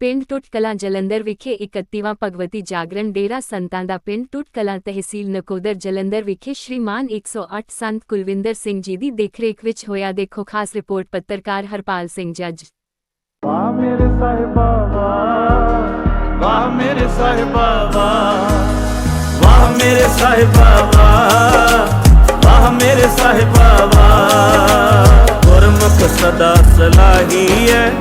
ਪਿੰਡ ਟੁੱਟਕਲਾਂ ਜਲੰਧਰ ਵਿਖੇ 31ਵਾਂ ਭਗਵਤੀ ਜਾਗਰਣ ਡੇਰਾ ਸੰਤਾਂ ਦਾ ਪਿੰਡ ਟੁੱਟਕਲਾਂ ਤਹਿਸੀਲ ਨਕੋਦਰ ਜਲੰਧਰ ਵਿਖੇ ਸ਼੍ਰੀਮਾਨ 108 ਸੰਤ ਕੁਲਵਿੰਦਰ ਸਿੰਘ ਜੀ ਦੀ ਦੇਖਰੇਖ ਵਿੱਚ ਹੋਇਆ ਦੇਖੋ ਖਾਸ ਰਿਪੋਰਟ, ਪੱਤਰਕਾਰ ਹਰਪਾਲ ਸਿੰਘ ਜੱਜ। ਵਾਹ ਮੇਰੇ ਸਾਹਿਬਾ, ਵਾਹ। ਮੇਰੇ ਸਾਹਿਬਾ, ਵਾਹ। ਮੇਰੇ ਸਾਹਿਬਾ, ਵਾਹ। ਮੇਰੇ ਸਾਹਿਬਾ ਗੁਰਮੁਖ ਸਦਾ ਸਲਾਹੀ ਹੈ।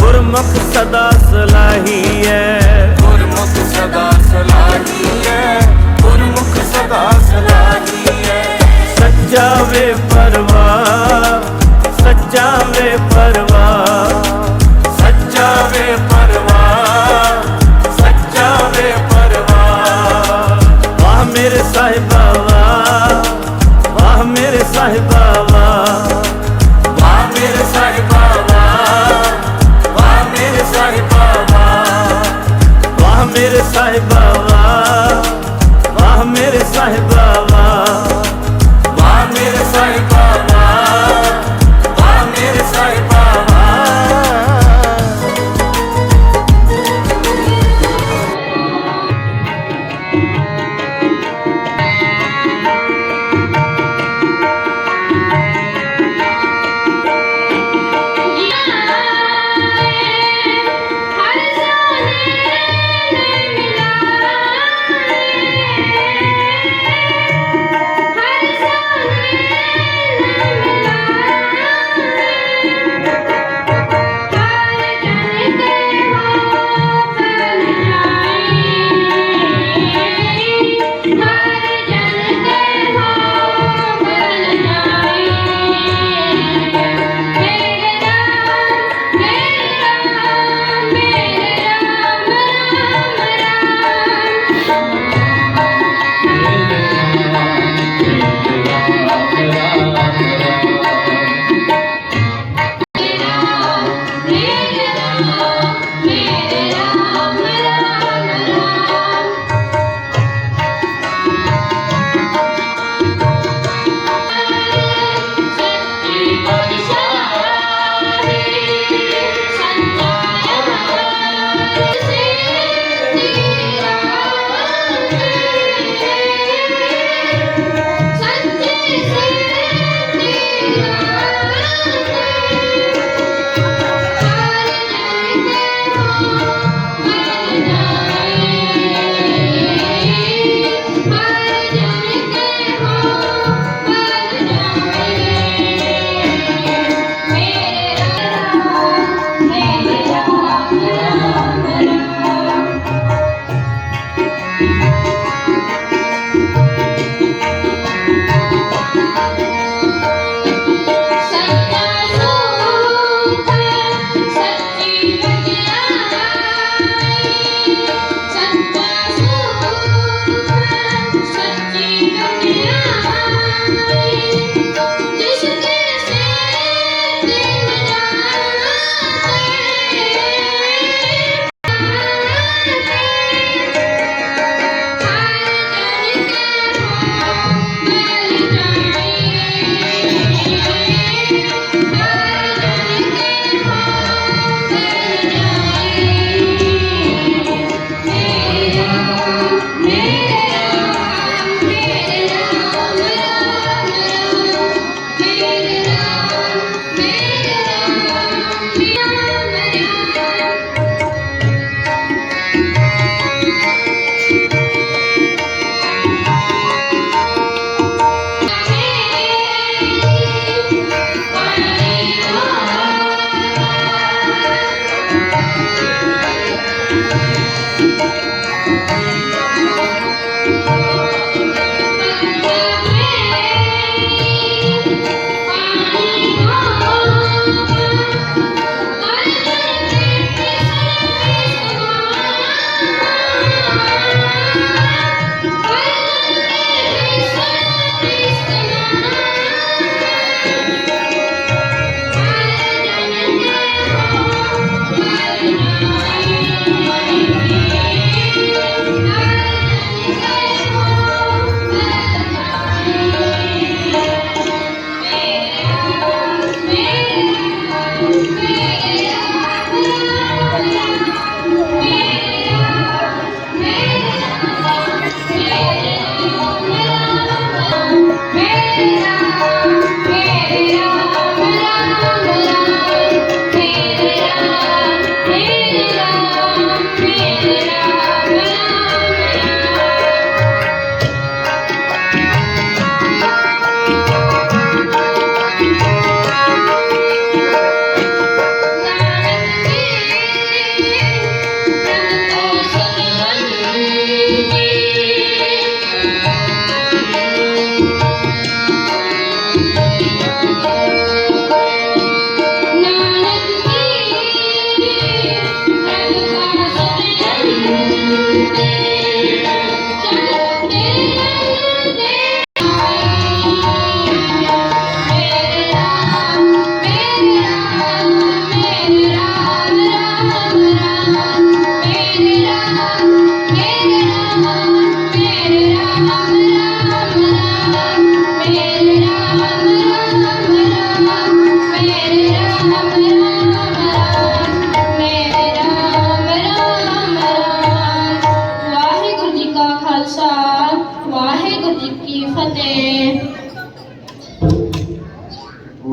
ਗੁਰਮੁਖ ਸਦਾ ਸਲਾਹੀ ਹੈ। ਗੁਰਮੁਖ ਸਦਾ ਸਲਾਹੀ ਹੈ। ਗੁਰਮੁਖ ਸਦਾ ਸਲਾਹੀ ਹੈ। ਸੱਚਾ ਵੇ ਪਰਵਾਹ ਸੱਚਾ ਵੇ ਪਰਵਾਹ ਸੱਚਾ ਵੇ ਪਰਵਾਹ ਸੱਚਾ ਵੇ ਪਰਵਾਹ ਵਾਹ ਮੇਰੇ ਸਾਹਿਬਾ ਵਾਹ ਮੇਰੇ ਸਾਹਿਬਾ ਵਾਹ ਮੇਰੇ ਸਾਹਿਬਾ ਵਾਹ ਮੇਰੇ ਸਾਹਿਬਾ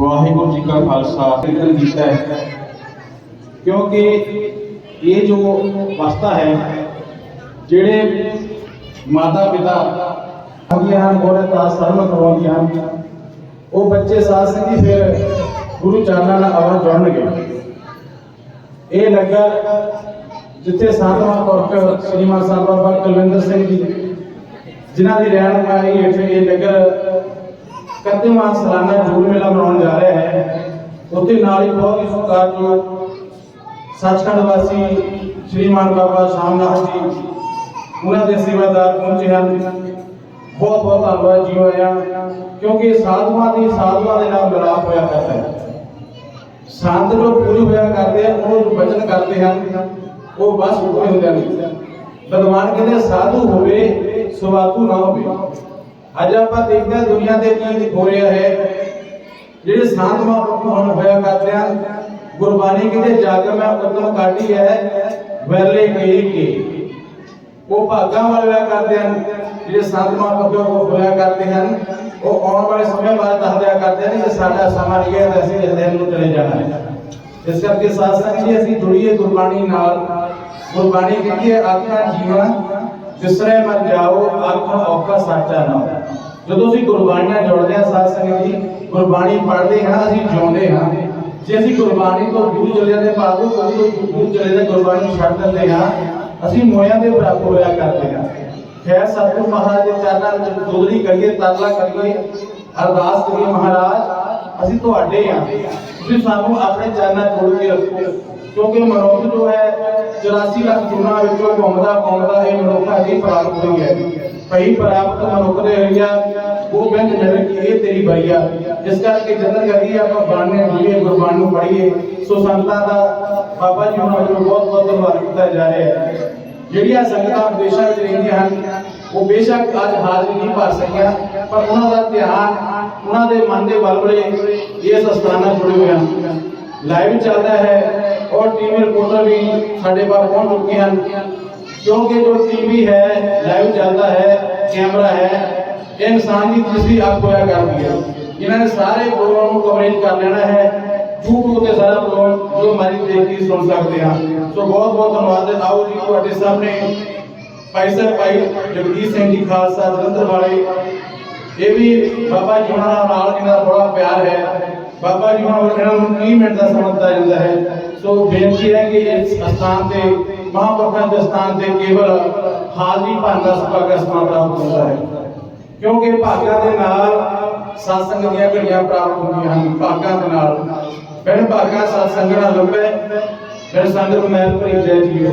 ਵਾਹਿਗੁਰੂ ਜੀ ਸਾਥ ਨਿਕਲ ਕੀਤਾ ਹੈ। ਕਿਉਂਕਿ ਇਹ ਜੋ ਅਵਸਥਾ ਹੈ, ਜਿਹੜੇ ਮਾਤਾ ਪਿਤਾ ਆਉਂਦੀਆਂ ਹਨ ਗੋਰੇ ਦਾ ਸਰਮ ਕਰਵਾਉਂਦੀਆਂ ਹਨ, ਉਹ ਬੱਚੇ ਸਾਧ ਸੰਗੀ ਫਿਰ ਗੁਰੂ ਚਰਨਾਂ ਨਾਲ ਆਵਾਜ਼ ਜੁੜਨਗੇ ਇਹ ਲੱਗਾ ਜਿੱਥੇ ਸਾਧਵਾ ਪੁਰਖ ਸ੍ਰੀਮਾਨ ਸਾਹਿਬ ਬਾਬਾ ਕੁਲਵਿੰਦਰ ਸਿੰਘ ਜੀ, ਜਿਨ੍ਹਾਂ ਦੀ ਰਹਿਨਮਾਈ ਹੇਠ ਇਹ ਨਗਰ ਕੱਤੇਵਾਂ ਸਾਲਾਨਾ ਜੂਨ ਮੇਲਾ ਮਨਾਉਣ ਜਾ ਰਿਹਾ ਹੈ। ਉੱਥੇ ਨਾਲ ਹੀ ਬਹੁਤ ਹੀ ਸਤਿਕਾਰਯੋਗ ਸੱਚਖੰਡ ਵਾਸੀ ਸ੍ਰੀਮਾਨ ਬਾਬਾ ਸ਼ਾਮਨਾਥ ਜੀ, ਉਹਨਾਂ ਦੇ ਸੇਵਾਦਾਰ ਪਹੁੰਚੇ ਹਨ। ਬਹੁਤ ਬਹੁਤ ਧੰਨਵਾਦ ਜੀ ਹੋਇਆ, ਕਿਉਂਕਿ ਸਾਧੂਆਂ ਦੀ ਸਾਧੂਆਂ ਦੇ ਨਾਲ ਮਿਲਾਪ ਹੋਇਆ ਕਰਦਾ ਹੈ। ਸੰਤ ਜੋ ਪੂਰੀ ਹੋਇਆ ਕਰਦੇ ਆ, ਉਹ ਵਚਨ ਕਰਦੇ ਹਨ, ਉਹ ਬਸ ਉਪਰ ਹੁੰਦੇ ਹਨ। ਭਗਵਾਨ ਕਹਿੰਦੇ ਸਾਧੂ ਹੋਵੇ ਸਵਾਤੂ ਨਾ ਹੋਵੇ। ਅੱਜ ਆਪਾਂ ਦੇਖਦੇ ਹਾਂ ਦੁਨੀਆ ਦੇ ਕੀ ਹੋ ਰਿਹਾ ਹੈ ਜਿਹੜੇ ਸੰਤ ਮਹਾਂਪੁਰਖ ਹੁਣ ਹੋਇਆ ਕਰਦੇ ਹਨ ਗੁਰਬਾਣੀ ਕਹਿੰਦੇ ਜਗ ਮੈਂ ਉਤਮ ਕਾਢੀ ਹੈ ਵੈਲੇ ਕਈ ਕੇ ਉਹ ਭਾਗਾਂ ਵਾਲੇ ਹੋਇਆ ਕਰਦੇ ਹਨ ਜਿਹੜੇ ਸੰਤ ਮਹਾਂਪੁਰਖ ਹੋਇਆ ਕਰਦੇ ਹਨ ਉਹ ਆਉਣ ਵਾਲੇ ਸਮੇਂ ਬਾਰੇ ਦੱਸਦਿਆ ਕਰਦੇ ਹਨ ਕਿ ਸਾਡਾ ਸਮਾਂ ਨਹੀਂ ਹੈ ਤੇ ਅਸੀਂ ਇਸ ਦਿਨ ਨੂੰ ਚਲੇ ਜਾਣਾ ਹੈ ਇਸ ਕਰਕੇ ਸਾਧ ਸੰਗਤ ਜੀ ਅਸੀਂ ਜੁੜੀਏ ਗੁਰਬਾਣੀ ਨਾਲ ਗੁਰਬਾਣੀ ਕਹਿੰਦੀ ਹੈ ਆਖਾਂ ਜੀਵਨ ਜਿਸਰੇ ਮਰ ਜਾਓ ਆਖਾਂ ਔਖਾ ਸਾਚਾ ਨਾ ਜਦੋਂ ਅਸੀਂ ਗੁਰਬਾਣੀ ਨਾਲ ਹਾਂ, ਸਾਧ ਸੰਗਤ ਜੀ, ਗੁਰਬਾਣੀ ਪੜ੍ਹਦੇ ਹਾਂ, ਅਸੀਂ ਜਿਉਂਦੇ ਹਾਂ। ਜੇ ਅਸੀਂ ਗੁਰਬਾਣੀ ਤੋਂ ਦੂਰ ਚਲੇ ਜਾਂਦੇ ਭਾਵੇਂ ਤੋਂ ਦੂਰ ਚਲੇ ਜਾਂਦੇ, ਗੁਰਬਾਣੀ ਛੱਡ ਦਿੰਦੇ ਹਾਂ, ਅਸੀਂ ਮੋਇਆਂ ਦੇ ਬਰਾਬਰ ਹੋਇਆ ਕਰਦੇ ਹਾਂ। ਖੈਰ, ਸਤਿਗੁਰ ਮਹਾਰਾਜ ਦੇ ਚਰਨਾਂ ਵਿੱਚ ਦੋਦਰੀ ਕਰੀਏ, ਤਰਲਾ ਕਰੀਏ। ਅਰਦਾਸ ਕਰੀਏ, ਮਹਾਰਾਜ, ਅਸੀਂ ਤੁਹਾਡੇ ਹਾਂ। ਤੁਸੀਂ ਸਾਨੂੰ ਆਪਣੇ ਚਰਨਾਂ 'ਚ ਜੋੜ ਕੇ ਰੱਖੋ। ਕਿਉਂਕਿ ਮਨੁੱਖ ਜੋ ਹੈ 84 ਲੱਖ ਜੁਨਾ ਵਿੱਚੋਂ ਘੁੰਮਦਾ ਘੁੰਮਦਾ ਇਹ ਮਨੁੱਖ ਅਜੀ ਪ੍ਰਾਪਤ ਹੋਈ ਹੈ ਭਈ ਪ੍ਰਾਪਤ ਮਨੁੱਖ ਦੇ ਹਰੀਆ ਉਹ ਬਿੰਦ ਨਜ਼ਰ ਕੀ ਇਹ ਤੇਰੀ ਬਈਆ ਇਸ ਕਰਕੇ ਜਤਨ ਕਰੀਏ ਆਪਾਂ ਬਾਣੇ ਜੀਏ ਗੁਰਬਾਣੀ ਨੂੰ ਪੜ੍ਹੀਏ ਸੋ ਸੰਤਾਂ ਦਾ ਬਾਬਾ ਜੀ ਉਹਨਾਂ ਵੱਲੋਂ ਬਹੁਤ ਬਹੁਤ ਧੰਨਵਾਦ ਕੀਤਾ ਜਾ ਰਿਹਾ ਹੈ ਜਿਹੜੀਆਂ ਸੰਗਤਾਂ ਵਿਦੇਸ਼ਾਂ ਵਿੱਚ ਰਹਿੰਦੀਆਂ ਹਨ, ਉਹ ਬੇਸ਼ੱਕ ਅੱਜ ਹਾਜ਼ਰੀ ਨਹੀਂ ਭਰ ਸਕੀਆਂ। ਪਰ ਉਹਨਾਂ ਦਾ ਧਿਆਨ, ਉਹਨਾਂ ਦੇ ਮਨ ਦੇ ਬਲਬਲੇ ਇਸ ਅਸਥਾਨ ਨਾਲ ਜੁੜੇ ਹੋਏ ਹਨ। ਲਾਈਵ ਚੱਲਦਾ ਹੈ। ਔਰ ਟੀਵੀ ਰਿਪੋਰਟਰ ਵੀ ਸਾਡੇ ਪਾਸ ਪਹੁੰਚ ਚੁੱਕੇ ਹਨ। ਕਿਉਂਕਿ ਜੋ ਟੀਵੀ ਹੈ, ਲਾਈਵ ਚੱਲਦਾ ਹੈ, ਕੈਮਰਾ ਹੈ, ਇਹ ਇਨਸਾਨ ਦੀ ਤੀਸਰੀ ਅੱਖ ਹੋਇਆ ਕਰਦੀ ਹੈ। ਇਹਨਾਂ ਨੇ ਸਾਰੇ ਪ੍ਰੋਗਰਾਮ ਨੂੰ ਕਵਰੇਜ ਕਰ ਲੈਣਾ ਹੈ। YouTube ਤੇ ਸਾਰਾ ਪ੍ਰੋਗਰਾਮ ਜੋ ਮਰਜ਼ੀ ਦੇਖ ਕੇ ਸੁਣ ਸਕਦੇ ਹਾਂ ਸੋ ਬਹੁਤ ਬਹੁਤ ਧੰਨਵਾਦ। ਹੈ ਆਓ ਜੀ, ਤੁਹਾਡੇ ਸਾਹਮਣੇ ਭਾਈ ਸਾਹਿਬ, ਭਾਈ ਜਗਦੀਸ਼ ਸਿੰਘ ਜੀ ਖਾਲਸਾ ਜਲੰਧਰ ਵਾਲੇ। ਇਹ ਵੀ ਬਾਬਾ ਜੀ ਉਹਨਾਂ ਨਾਲ ਇਹਨਾਂ ਦਾ ਬੜਾ ਪਿਆਰ ਹੈ। ਬਾਬਾ ਜੀ ਉਹਨਾਂ ਇਹਨਾਂ ਨੂੰ 30 ਮਿੰਟ ਦਾ ਸਮਾਂ ਦਿੱਤਾ ਜਾਂਦਾ ਹੈ। ਸੋ ਬੇਨਤੀ ਹੈ ਕਿ ਇਸ ਸਥਾਨ ਤੇ, ਮਹਾਂਪੁਰਖਾਂ ਦੇ ਸਥਾਨ ਤੇ ਕੇਵਲ ਹਾਜ਼ਰੀ ਭਰਨ ਦਾ ਸੁਭਾਗਾ ਸਮਾਂ ਪ੍ਰਾਪਤ ਹੁੰਦਾ ਹੈ। ਕਿਉਂਕਿ ਭਾਗਾਂ ਦੇ ਨਾਲ ਸਤਸੰਗ ਦੀਆਂ ਘੜੀਆਂ ਪ੍ਰਾਪਤ ਹੁੰਦੀਆਂ ਹਨ, ਭਾਗਾਂ ਦੇ ਨਾਲ। ਬਿਨ ਭਾਗਾਂ ਸਤਸੰਗ ਨਾਲ ਲੱਭੇ ਬਿਨ ਸੰਗਤ ਮਹਿਲ ਭਰੀ ਜੈ ਜੀਓ।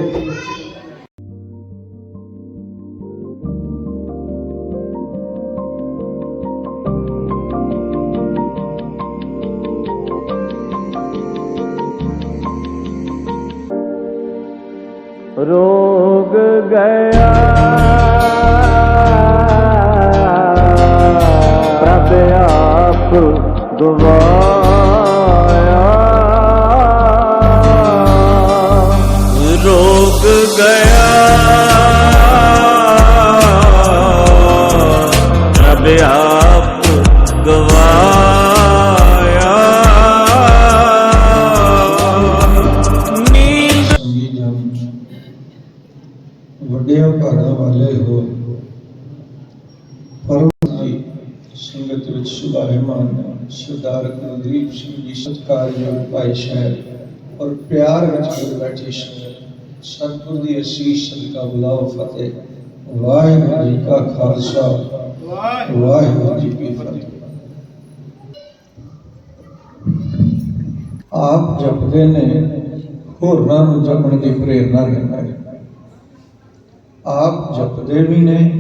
pra teatro do Noia. ਵੱਡਿਆਂ ਭਾਗਾਂ ਵਾਲੇ ਹੋ। ਪਰਮ ਜੀ, ਸੰਗਤ ਵਿੱਚ ਸੁਭਾਇਮਾਨ ਸਰਦਾਰ ਕੁਲਦੀਪ ਸਿੰਘ ਜੀ, ਸਤਿਕਾਰਯੋਗ ਭਾਈ ਸਾਹਿਬ ਔਰ ਪਿਆਰ ਵਿੱਚ ਗੁਰ ਸੰਗਤ ਸਤਿਗੁਰ ਦੀ ਅਸੀਸ ਸਦਕਾ ਬੁਲਾਓ ਫਤਿਹ। ਵਾਹਿਗੁਰੂ ਜੀ ਕਾ ਖਾਲਸਾ। ਵਾਹਿਗੁਰੂ ਜੀ ਕੀ ਫਤਿਹ। ਆਪ ਜਪਦੇ ਨੇ, ਹੋਰਨਾਂ ਨੂੰ ਜਪਣ ਦੀ ਪ੍ਰੇਰਣਾ ਦਿੰਦਾ ਹੈ। ਆਪ ਜਪਦੇ ਵੀ ਨੇ,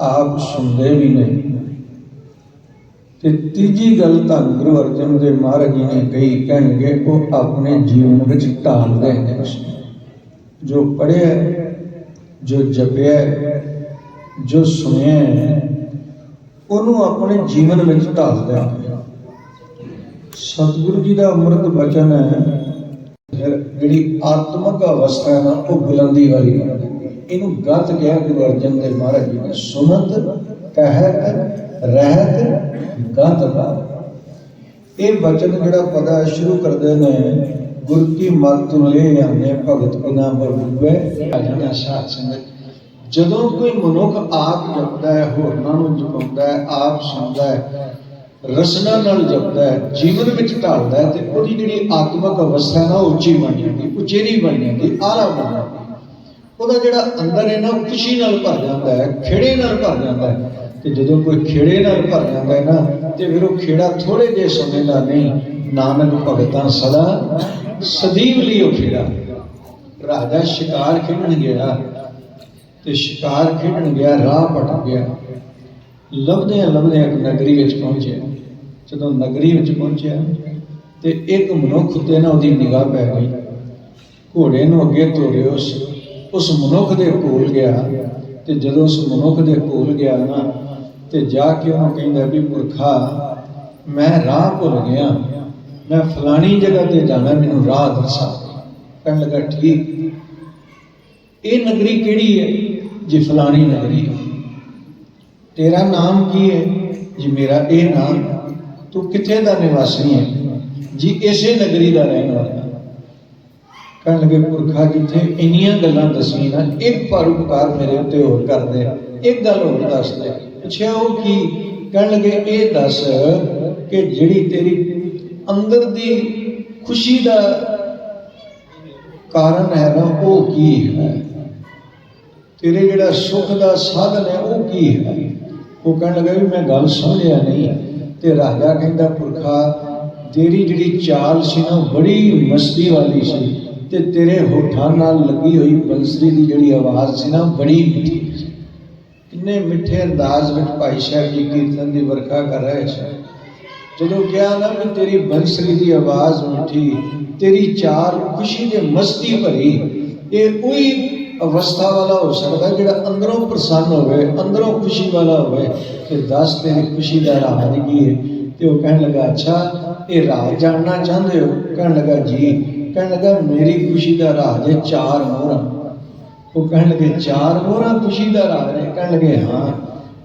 ਆਪ ਸੁਣਦੇ ਵੀ ਨੇ। ਤੇ ਤੀਜੀ ਗੱਲ ਤਾਂ ਗੁਰੂ ਅਰਜਨ ਦੇਵ ਮਹਾਰਾਜ ਜੀ ਨੇ ਕਹੀ, ਕਹਿਣਗੇ, ਉਹ ਆਪਣੇ ਜੀਵਨ ਵਿੱਚ ਢਾਲਦੇ ਨੇ। ਜੋ ਪੜਿਆ ਜੋ ਜਪਿਆ, ਜੋ ਸੁਣਿਆ, ਉਹਨੂੰ ਆਪਣੇ ਜੀਵਨ ਵਿੱਚ ਢਾਲਦੇ ਨੇ। ਸਤਿਗੁਰੂ ਜੀ ਦਾ ਅੰਮ੍ਰਿਤ ਬਚਨ ਹੈ, ਫਿਰ ਜਿਹੜੀ ਆਤਮਿਕ ਅਵਸਥਾ ਹੈ ਨਾ, ਉਹ ਬੁਲੰਦੀ ਵਾਲੀ ਹੈ। ਇਹਨੂੰ ਗਤ ਕਿਹਾ ਗੁਰੂ ਅਰਜਨ ਦੇਵ ਮਹਾਰਾਜ ਜੀ ਨੇ ਸੁਨਤ ਕਹਿਤ, ਰਹਿਤ ਗਤ ਦਾ ਇਹ ਬਚਨ ਜਿਹੜਾ ਪਦਾ ਸ਼ੁਰੂ ਕਰਦੇ ਨੇ, ਗੁਰ ਕੀ ਮਤ ਲੈ ਆਨੇ ਭਗਤ ਬਿਨਾ ਬਰੂਵੇ ਅਜਨਾ ਸਾਧ ਸੰਗਤ। ਜਦੋਂ ਕੋਈ ਮਨੁੱਖ ਆਪ ਜਪਦਾ ਹੈ, ਹੋਰਨਾਂ ਨੂੰ ਜਪਾਉਂਦਾ ਹੈ, ਆਪ ਸੁਣਦਾ ਹੈ, ਰਸਨਾ ਨਾਲ ਜਪਦਾ ਹੈ, ਜੀਵਨ ਵਿੱਚ ਢਾਲਦਾ ਹੈ, ਤੇ ਉਹਦੀ ਜਿਹੜੀ ਆਤਮਿਕ ਅਵਸਥਾ ਨਾ, ਉਹ ਉੱਚੀ ਬਣ ਜਾਂਦੀ, ਉਚੇਰੀ ਬਣ ਜਾਂਦੀ, ਆਲਾ ਬਣ ਉਹਦਾ ਜਿਹੜਾ ਅੰਦਰ ਹੈ ਨਾ ਉਹ ਖੁਸ਼ੀ ਨਾਲ ਭਰ ਜਾਂਦਾ ਹੈ ਖੇੜੇ ਨਾਲ ਭਰ ਜਾਂਦਾ ਹੈ, ਤੇ ਜਦੋਂ ਕੋਈ ਖੇੜੇ ਨਾਲ ਭਰ ਜਾਂਦਾ ਹੈ ਨਾ, ਤੇ ਫਿਰ ਉਹ ਖੇੜਾ ਥੋੜੇ ਜਿਹੇ ਸਮੇਂ ਦਾ ਨਹੀਂ, ਨਾਨਕ ਭਗਤਾਂ ਸਦਾ ਸਦੀਵ ਲਈ ਉਹ ਖੇੜਾ ਰਾਜਾ ਸ਼ਿਕਾਰ ਖੇਡਣ ਗਿਆ, ਤੇ ਸ਼ਿਕਾਰ ਖੇਡਣ ਗਿਆ, ਰਾਹ ਪਟ ਗਿਆ। ਲੱਭਦਿਆਂ ਲੱਭਦਿਆਂ ਇੱਕ ਨਗਰੀ ਵਿੱਚ ਪਹੁੰਚਿਆ। ਜਦੋਂ ਨਗਰੀ ਵਿੱਚ ਪਹੁੰਚਿਆ, ਤੇ ਇੱਕ ਮਨੁੱਖ ਤੇ ਨਾ ਉਹਦੀ ਨਿਗਾਹ ਪੈ ਗਈ। ਘੋੜੇ ਨੂੰ ਅੱਗੇ ਤੋਰਿਓ ਉਸ ਮਨੁੱਖ ਦੇ ਕੋਲ ਗਿਆ ਤੇ ਜਦੋਂ ਉਸ ਮਨੁੱਖ ਦੇ ਕੋਲ ਗਿਆ ਨਾ, ਤੇ ਜਾ ਕੇ ਉਹਨੂੰ ਕਹਿੰਦਾ ਵੀ ਪੁਰਖਾ ਮੈਂ ਰਾਹ ਭੁੱਲ ਗਿਆ। ਮੈਂ ਫਲਾਣੀ ਜਗ੍ਹਾ ਤੇ ਜਾਣਾ, ਮੈਨੂੰ ਰਾਹ ਦੱਸਾ। ਕਹਿਣ ਲੱਗਾ, ਠੀਕ। ਇਹ ਨਗਰੀ ਕਿਹੜੀ ਹੈ? ਜੀ, ਫਲਾਣੀ ਨਗਰੀ ਹੈ। ਤੇਰਾ ਨਾਮ ਕੀ ਹੈ? ਜੀ, ਮੇਰਾ ਇਹ ਨਾਮ ਤੂੰ ਕਿੱਥੇ ਦਾ ਨਿਵਾਸੀ ਹੈ? ਜੀ, ਇਸੇ ਨਗਰੀ ਦਾ ਰਹਿਣ ਵਾਲਾ ਕਹਿਣ ਲੱਗੇ, ਪੁਰਖਾ ਜਿੱਥੇ ਇੰਨੀਆਂ ਗੱਲਾਂ ਦਸੀਆਂ ਨਾ, ਇੱਕ ਪਰਉਪਕਾਰ ਮੇਰੇ ਉੱਤੇ ਹੋਰ ਕਰ ਦੇ, ਇੱਕ ਗੱਲ ਹੋਰ ਦੱਸ ਦੇ। ਪੁੱਛਿਆ ਉਹ ਕੀ? ਕਹਿਣ ਲੱਗੇ, ਇਹ ਦੱਸ ਕਿ ਜਿਹੜੀ ਤੇਰੀ ਅੰਦਰ ਦੀ ਖੁਸ਼ੀ ਦਾ ਕਾਰਨ ਹੈ ਨਾ, ਉਹ ਕੀ ਹੈ? ਤੇਰੇ ਜਿਹੜਾ ਸੁੱਖ ਦਾ ਸਾਧਨ ਹੈ, ਉਹ ਕੀ ਹੈ? ਉਹ ਕਹਿਣ ਲੱਗਾ, ਵੀ ਮੈਂ ਗੱਲ ਸਮਝਿਆ ਨਹੀਂ। ਤੇ ਰਾਜਾ ਕਹਿੰਦਾ, ਪੁਰਖਾ, ਤੇਰੀ ਜਿਹੜੀ ਚਾਲ ਸੀ ਨਾ ਬੜੀ ਮਸਤੀ ਵਾਲੀ ਸੀ। ਤੇ ਤੇਰੇ ਹੋਠਾਂ ਨਾਲ ਲੱਗੀ ਹੋਈ ਬੰਸਰੀ ਦੀ ਜਿਹੜੀ ਆਵਾਜ਼ ਸੀ ਨਾ, ਬੜੀ ਮਿੱਠੀ ਸੀ। ਕਿੰਨੇ ਮਿੱਠੇ ਅੰਦਾਜ਼ ਵਿੱਚ ਭਾਈ ਸਾਹਿਬ ਜੀ ਕੀਰਤਨ ਦੀ ਵਰਖਾ ਕਰ ਰਹੇ ਸੀ ਜਦੋਂ ਕਿਹਾ ਨਾ ਵੀ ਤੇਰੀ ਬੰਸਰੀ ਦੀ ਆਵਾਜ਼ ਮਿੱਠੀ, ਤੇਰੀ ਚਾਰ ਖੁਸ਼ੀ ਦੇ ਮਸਤੀ ਭਰੀ, ਇਹ ਉਹੀ ਅਵਸਥਾ ਵਾਲਾ ਹੋ ਸਕਦਾ ਜਿਹੜਾ ਅੰਦਰੋਂ ਪ੍ਰਸੰਨ ਹੋਵੇ, ਅੰਦਰੋਂ ਖੁਸ਼ੀ ਵਾਲਾ ਹੋਵੇ ਤੇ ਦੱਸ ਤੇਰੀ ਖੁਸ਼ੀ ਦਾ ਰਾਜ ਕੀ ਹੈ? ਤੇ ਉਹ ਕਹਿਣ ਲੱਗਾ, ਅੱਛਾ, ਇਹ ਰਾਜ ਜਾਣਨਾ ਚਾਹੁੰਦੇ ਹੋ? ਕਹਿਣ ਲੱਗਾ, ਜੀ। ਕਹਿਣ ਲੱਗਾ, ਮੇਰੀ ਖੁਸ਼ੀ ਦਾ ਰਾਜ ਹੈ ਚਾਰ ਮੋਹਰਾਂ। ਉਹ ਕਹਿਣ ਲੱਗੇ, ਚਾਰ ਮੋਹਰਾਂ ਖੁਸ਼ੀ ਦਾ ਰਾਜ ਹੈ ਕਹਿਣ ਲੱਗੇ, ਹਾਂ।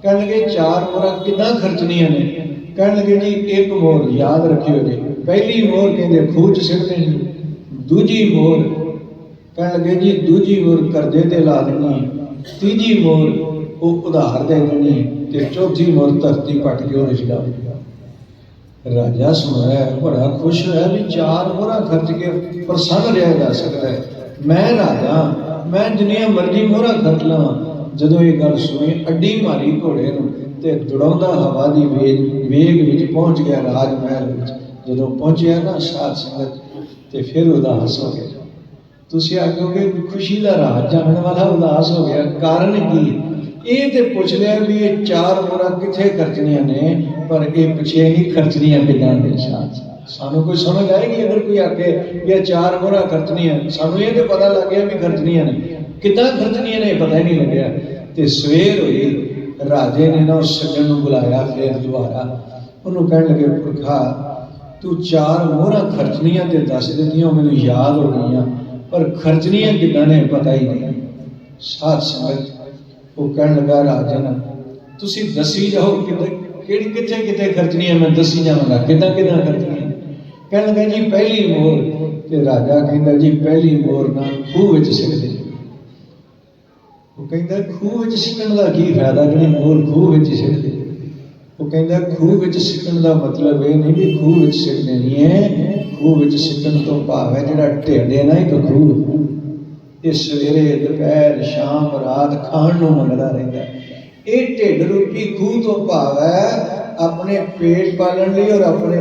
ਕਹਿਣ ਲੱਗੇ, ਚਾਰ ਮੋਹਰਾਂ ਕਿੱਦਾਂ ਖਰਚਣੀਆਂ ਨੇ? ਕਹਿਣ ਲੱਗੇ, ਜੀ, ਇੱਕ ਮੋਹਰ ਯਾਦ ਰੱਖਿਓ ਜੀ। ਪਹਿਲੀ ਮੋਹਰ ਕਹਿੰਦੇ ਖੂਹ ਚ ਸਿੱਟਦੇ ਨੇ। ਦੂਜੀ ਮੋਹਰ ਕਹਿਣ ਲੱਗੇ, ਜੀ, ਦੂਜੀ ਮੋਹਰ ਕਰਜ਼ੇ ਤੇ ਲਾ ਦੇਣੀ ਤੀਜੀ ਮੋਹਰ ਉਹ ਉਧਾਰ ਦੇ ਦੇਣੀ ਤੇ ਚੌਥੀ ਮੋਹਰ ਧਰਤੀ ਪੱਟ ਕੇ ਉਹਨੇ ਛਡਾ ਰਾਜਾ ਸੁਣਿਆ ਬੜਾ ਖੁਸ਼ ਹੋਇਆ ਵੀ ਚਾਰ ਮੋਹਰਾਂ ਖਰਚ ਕੇ ਪ੍ਰਸੰਨ ਰਿਹਾ ਜਾ ਸਕਦਾ ਹੈ। ਮੈਂ ਰਾਜਾ, ਮੈਂ ਜਿੰਨੀਆਂ ਮਰਜ਼ੀ ਮੋਹਰਾਂ ਖਰਚ ਲਵਾਂ। ਜਦੋਂ ਇਹ ਗੱਲ ਸੁਣੀ, ਅੱਡੀ ਮਾਰੀ ਘੋੜੇ ਨੂੰ ਤੇ ਦੜਾਉਂਦਾ ਹਵਾ ਦੀ ਵੇਗ ਵੇਗ ਵਿੱਚ ਪਹੁੰਚ ਗਿਆ ਰਾਜ ਮਹਿਲ ਵਿੱਚ। ਜਦੋਂ ਪਹੁੰਚਿਆ ਨਾ ਸਾਧ ਸੰਗਤ, ਤੇ ਫਿਰ ਉਦਾਸ ਹੋ ਗਿਆ। ਤੁਸੀਂ ਆਖੋਗੇ ਵੀ ਖੁਸ਼ੀ ਦਾ ਰਾਜ ਜਾਣ ਵਾਲਾ ਉਦਾਸ ਹੋ ਗਿਆ। ਕਾਰਨ ਕੀ? ਇਹ ਤੇ ਪੁੱਛ ਲਿਆ ਵੀ ਇਹ ਚਾਰ ਮੋਹਰਾਂ ਕਿੱਥੇ ਖਰਚਣੀਆਂ ਨੇ, ਪਰ ਇਹ ਪਿੱਛੇ ਨਹੀਂ ਖਰਚਣੀਆਂ ਕਿੱਦਾਂ ਦੇ ਸਾਥ। ਸਾਨੂੰ ਕੋਈ ਸਮਝ ਆਏਗੀ ਅਗਰ ਕੋਈ ਆਖੇ ਵੀ ਇਹ ਚਾਰ ਮੋਹਰਾਂ ਖਰਚਣੀਆਂ, ਸਾਨੂੰ ਇਹ ਤੇ ਪਤਾ ਲੱਗ ਗਿਆ ਵੀ ਖਰਚਣੀਆਂ ਨੇ। ਕਿੱਦਾਂ ਖਰਚਣੀਆਂ ਨੇ ਪਤਾ ਹੀ ਨਹੀਂ ਲੱਗਿਆ। ਤੇ ਸਵੇਰ ਹੋਈ, ਰਾਜੇ ਨੇ ਨਾ ਉਸ ਸੱਜਣ ਨੂੰ ਬੁਲਾਇਆ, ਫਿਰ ਦੁਬਾਰਾ। ਉਹਨੂੰ ਕਹਿਣ ਲੱਗੇ, ਪੁਰਖਾ, ਤੂੰ ਚਾਰ ਮੋਹਰਾਂ ਖਰਚਣੀਆਂ ਤੇ ਦੱਸ ਦਿੱਤੀਆਂ ਮੈਨੂੰ ਯਾਦ ਹੋ ਗਈਆਂ, ਪਰ ਖਰਚਣੀਆਂ ਕਿੱਦਾਂ ਨੇ ਪਤਾ ਹੀ ਨਹੀਂ। ਸਾਧ ਸੰਗਤ ਉਹ ਕਹਿਣ ਲੱਗਾ, ਰਾਜਨ, ਤੁਸੀਂ ਦੱਸੀ ਜਾਓ ਕਿਤੇ ਕਿਹੜੀ, ਕਿੱਥੇ ਕਿੱਥੇ ਖਰਚਣੀਆਂ ਮੈਂ ਦੱਸੀ ਜਾਵਾਂਗਾ। ਕਿੱਦਾਂ ਕਿੱਦਾਂ ਖਰਚਣੀਆਂ ਕਹਿਣ ਲੱਗਾ, ਜੀ, ਪਹਿਲੀ ਮੋਹਰ। ਤੇ ਰਾਜਾ ਕਹਿੰਦਾ, ਜੀ, ਪਹਿਲੀ ਮੋਹਰ ਨਾ ਖੂਹ ਵਿੱਚ ਸਿੱਟਦੇ ਉਹ ਕਹਿੰਦਾ, ਖੂਹ ਵਿੱਚ ਸਿੱਟਣ ਦਾ ਕੀ ਫਾਇਦਾ? ਜਿਹੜੀ ਮੋਹਰ ਖੂਹ ਵਿੱਚ ਹੀ ਸਿੱਟਦੇ ਉਹ ਕਹਿੰਦਾ, ਖੂਹ ਵਿੱਚ ਸਿੱਟਣ ਦਾ ਮਤਲਬ ਇਹ ਨਹੀਂ ਕਿ ਖੂਹ ਵਿੱਚ ਸਿੱਟ ਦੇਣੀ ਹੈ। ਖੂਹ ਵਿੱਚ ਸਿੱਟਣ ਤੋਂ ਭਾਵ ਹੈ ਜਿਹੜਾ ਢਿੱਡ ਹੈ ਨਾ, ਇੱਕ ਖੂਹ। ਇਹ ਸਵੇਰੇ ਦੁਪਹਿਰ, ਸ਼ਾਮ, ਰਾਤ ਖਾਣ ਨੂੰ ਮੰਗਦਾ ਰਹਿੰਦਾ। ਇਹ ਢਿੱਡ ਰੂਪੀ ਖੂਹ ਤੋਂ ਭਾਵ ਹੈ ਆਪਣੇ ਪੇਟ ਪਾਲਣ ਲਈ ਔਰ ਆਪਣੇ